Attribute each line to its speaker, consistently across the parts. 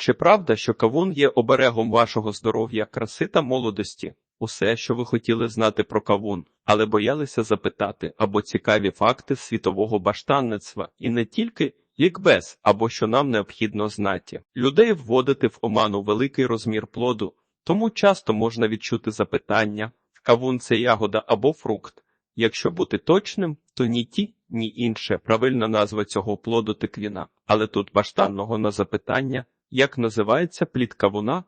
Speaker 1: Чи правда, що кавун є оберегом вашого здоров'я, краси та молодості? Усе, що ви хотіли знати про кавун, але боялися запитати або цікаві факти світового баштанництва, і не тільки лікбез, або що нам необхідно знати. Людей вводити в оману великий розмір плоду, тому часто можна відчути запитання: кавун це ягода або фрукт. Якщо бути точним, то ні ті, ні інше правильна назва цього плоду тиквіна, але тут баштанного на запитання, як називається плід кавуна,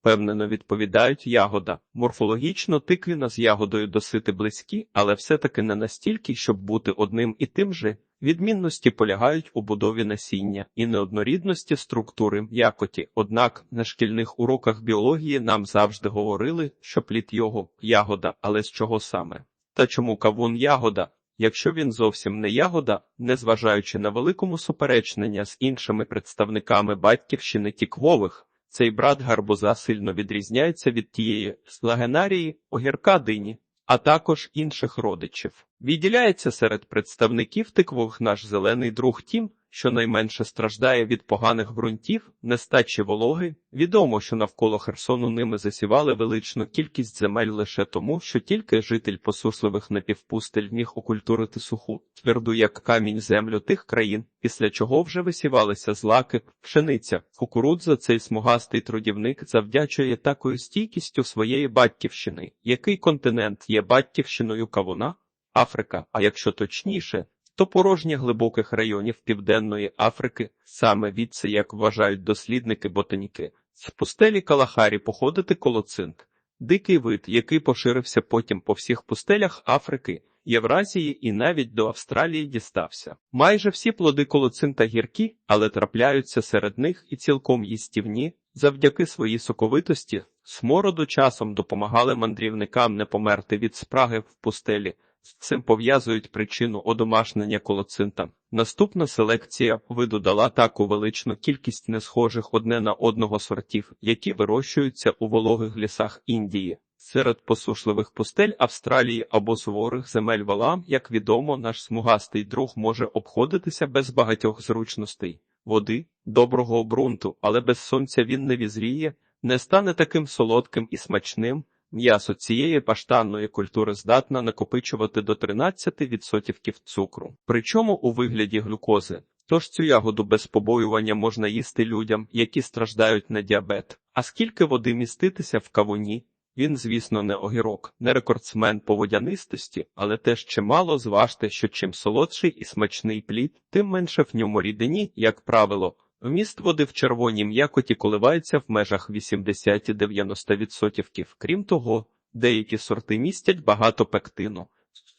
Speaker 1: впевнено відповідають ягода. Морфологічно тиквіна з ягодою досити близькі, але все-таки не настільки, щоб бути одним і тим же. Відмінності полягають у будові насіння і неоднорідності структури м'якоті. Однак на шкільних уроках біології нам завжди говорили, що плід його ягода, але з чого саме? Та чому кавун ягода? Якщо він зовсім не ягода, незважаючи на великому суперечнення з іншими представниками батьківщини тіквових, цей брат гарбуза сильно відрізняється від тієї слагенарії огірка дині, а також інших родичів. Відділяється серед представників тиквових наш зелений друг тім, що найменше страждає від поганих ґрунтів, нестачі вологи. Відомо, що навколо Херсону ними засівали величну кількість земель лише тому, що тільки житель посушливих напівпустель міг окультурити суху, тверду як камінь землю тих країн, після чого вже висівалися злаки, пшениця, кукурудза. Цей смугастий трудівник завдячує такою стійкістю своєї батьківщини, який континент є батьківщиною кавуна. Африка, а якщо точніше, то порожнє глибоких районів Південної Африки, саме відси, як вважають дослідники ботаніки, з пустелі Калахарі походити колоцинт, дикий вид, який поширився потім по всіх пустелях Африки, Євразії і навіть до Австралії дістався. Майже всі плоди колоцинта гіркі, але трапляються серед них і цілком їстівні, завдяки своїй соковитості, смороду часом допомагали мандрівникам не померти від спраги в пустелі. З цим пов'язують причину одомашнення колоцинта. Наступна селекція виду дала таку величну кількість несхожих одне на одного сортів, які вирощуються у вологих лісах Індії. Серед посушливих пустель Австралії або суворих земель валам, як відомо, наш смугастий друг може обходитися без багатьох зручностей, води, доброго ґрунту, але без сонця він не візріє, не стане таким солодким і смачним. М'ясо цієї паштанної культури здатна накопичувати до 13% цукру, причому у вигляді глюкози. Тож цю ягоду без побоювання можна їсти людям, які страждають на діабет. А скільки води міститися в кавуні? Він, звісно, не огірок, не рекордсмен по водянистості, але теж чимало зважте, що чим солодший і смачний плід, тим менше в ньому рідині, як правило. Вміст води в червоній м'якоті коливається в межах 80-90%. Крім того, деякі сорти містять багато пектину,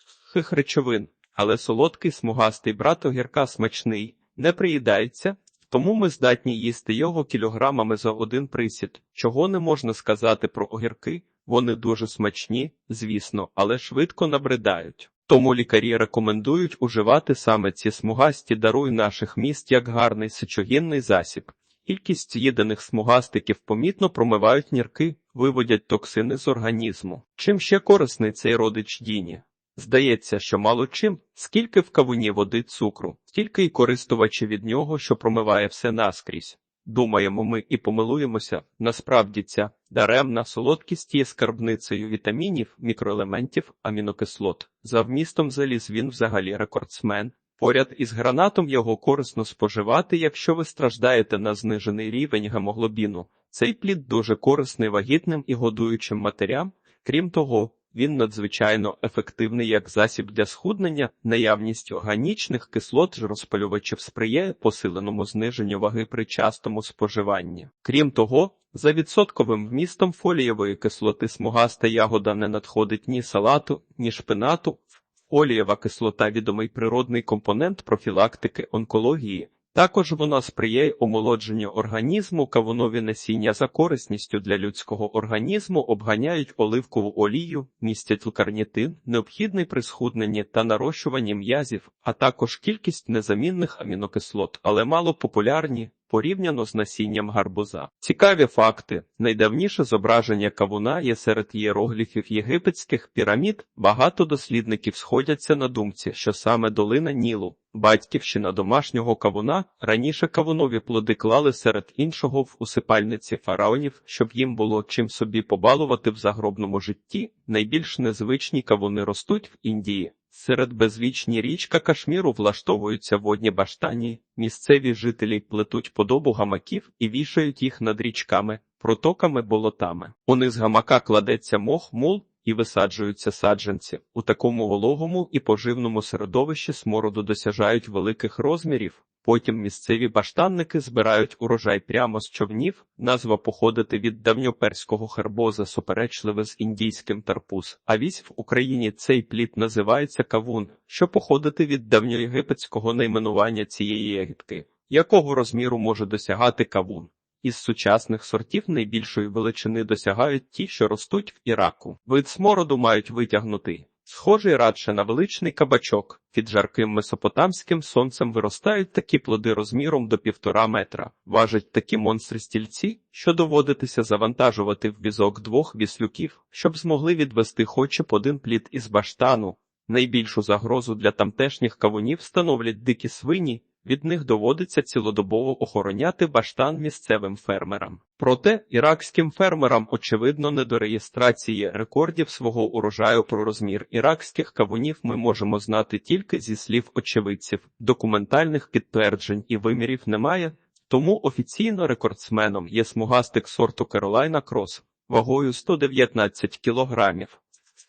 Speaker 1: сухих речовин, але солодкий смугастий брат огірка смачний, не приїдається, тому ми здатні їсти його кілограмами за один присід. Чого не можна сказати про огірки, вони дуже смачні, звісно, але швидко набридають. Тому лікарі рекомендують уживати саме ці смугасті даруй наших міст як гарний сечогінний засіб. Кількість їдених смугастиків помітно промивають нірки, виводять токсини з організму. Чим ще корисний цей родич діні? Здається, що мало чим, скільки в кавуні води цукру, стільки й користувачі від нього, що промиває все наскрізь. Думаємо ми і помилуємося, насправді ця даремна солодкість є скарбницею вітамінів, мікроелементів, амінокислот. За вмістом заліз він взагалі рекордсмен. Поряд із гранатом його корисно споживати, якщо ви страждаєте на знижений рівень гемоглобіну. Цей плід дуже корисний вагітним і годуючим матерям. Крім того, він надзвичайно ефективний як засіб для схуднення, наявність органічних кислот розпалювачів сприяє посиленому зниженню ваги при частому споживанні. Крім того, за відсотковим вмістом фолієвої кислоти смугаста ягода не надходить ні салату, ні шпинату. Фолієва кислота відомий природний компонент профілактики онкології. Також вона сприяє омолодженню організму, кавунові насіння за корисністю для людського організму обганяють оливкову олію, містять лукарнітин, необхідний при схудненні та нарощуванні м'язів, а також кількість незамінних амінокислот, але мало популярні порівняно з насінням гарбуза. Цікаві факти. Найдавніше зображення кавуна є серед ієрогліфів єгипетських пірамід. Багато дослідників сходяться на думці, що саме долина Нілу, батьківщина домашнього кавуна, раніше кавунові плоди клали серед іншого в усипальниці фараонів, щоб їм було чим собі побалувати в загробному житті. Найбільш незвичні кавуни ростуть в Індії. Серед безвічні річка Кашміру влаштовуються водні баштані, місцеві жителі плетуть подобу гамаків і вішають їх над річками, протоками, болотами. Униз гамака кладеться мох, мул і висаджуються саджанці. У такому вологому і поживному середовищі смороду досяжають великих розмірів. Потім місцеві баштанники збирають урожай прямо з човнів. Назва походити від давньоперського хербоза суперечливе з індійським тарпуз. А вісь в Україні цей плід називається кавун, що походити від давньоєгипетського найменування цієї ягідки. Якого розміру може досягати кавун? Із сучасних сортів найбільшої величини досягають ті, що ростуть в Іраку. Вид смороду мають витягнути. Схожий радше на величний кабачок. Під жарким месопотамським сонцем виростають такі плоди розміром до півтора метра. Важать такі монстри стільці, що доводитися завантажувати в візок двох віслюків, щоб змогли відвести хоч б один плід із баштану. Найбільшу загрозу для тамтешніх кавунів становлять дикі свині. Від них доводиться цілодобово охороняти баштан місцевим фермерам. Проте іракським фермерам, очевидно, не до реєстрації рекордів свого урожаю про розмір іракських кавунів ми можемо знати тільки зі слів очевидців. Документальних підтверджень і вимірів немає, тому офіційно рекордсменом є смугастик сорту Carolina Cross вагою 119 кілограмів.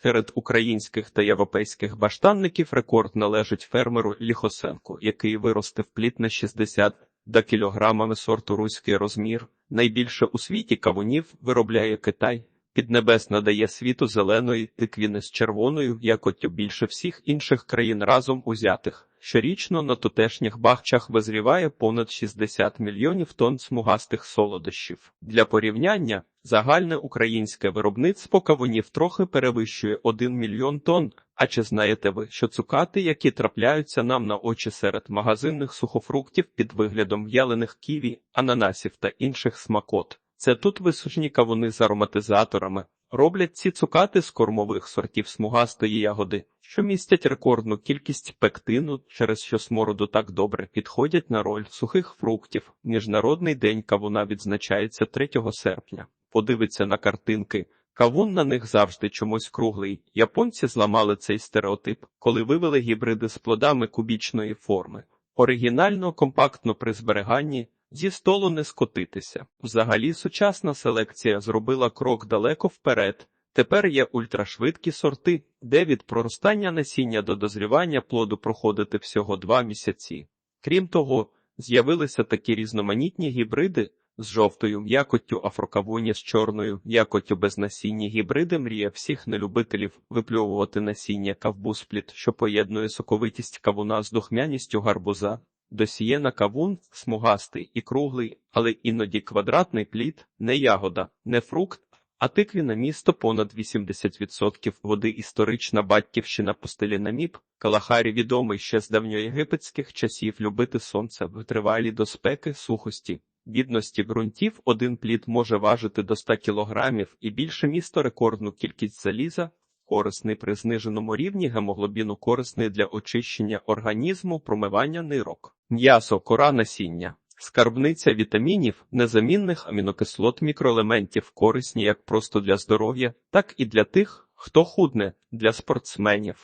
Speaker 1: Серед українських та європейських баштанників рекорд належить фермеру Ліхосенку, який виростив плід на 60 до кілограмами сорту руський розмір. Найбільше у світі кавунів виробляє Китай. Піднебес надає світу зеленої тиквіни з червоною якоттю більше всіх інших країн разом узятих. Щорічно на тутешніх бахчах визріває понад 60 мільйонів тонн смугастих солодощів. Для порівняння загальне українське виробництво кавунів трохи перевищує 1 мільйон тонн. А чи знаєте ви, що цукати, які трапляються нам на очі серед магазинних сухофруктів під виглядом в'ялених ківі, ананасів та інших смакот? Це тут висушні кавуни з ароматизаторами. Роблять ці цукати з кормових сортів смугастої ягоди, що містять рекордну кількість пектину, через що смороду так добре підходять на роль сухих фруктів. Міжнародний день кавуна відзначається 3 серпня. Подивиться на картинки. Кавун на них завжди чомусь круглий. Японці зламали цей стереотип, коли вивели гібриди з плодами кубічної форми. Оригінально, компактно при зберіганні, зі столу не скотитися. Взагалі, сучасна селекція зробила крок далеко вперед. Тепер є ультрашвидкі сорти, де від проростання насіння до дозрівання плоду проходити всього два місяці. Крім того, з'явилися такі різноманітні гібриди з жовтою м'якоттю афрокавуні з чорною м'якоттю без насіння гібриди мрія всіх нелюбителів випльовувати насіння кавбуспліт, що поєднує соковитість кавуна з духмяністю гарбуза. Досієна кавун смугастий і круглий, але іноді квадратний плід, не ягода, не фрукт, а тиквіне місто понад 80% води історична батьківщина пустелі наміп. Калахарі відомий ще з давньоєгипетських часів любити сонце, витривалі до спеки, сухості. Бідності ґрунтів один плід може важити до 100 кілограмів і більше місто рекордну кількість заліза, корисний при зниженому рівні гемоглобіну, корисний для очищення організму, промивання нирок, м'ясо, кора насіння. Скарбниця вітамінів, незамінних амінокислот мікроелементів корисні як просто для здоров'я, так і для тих, хто худне, для спортсменів.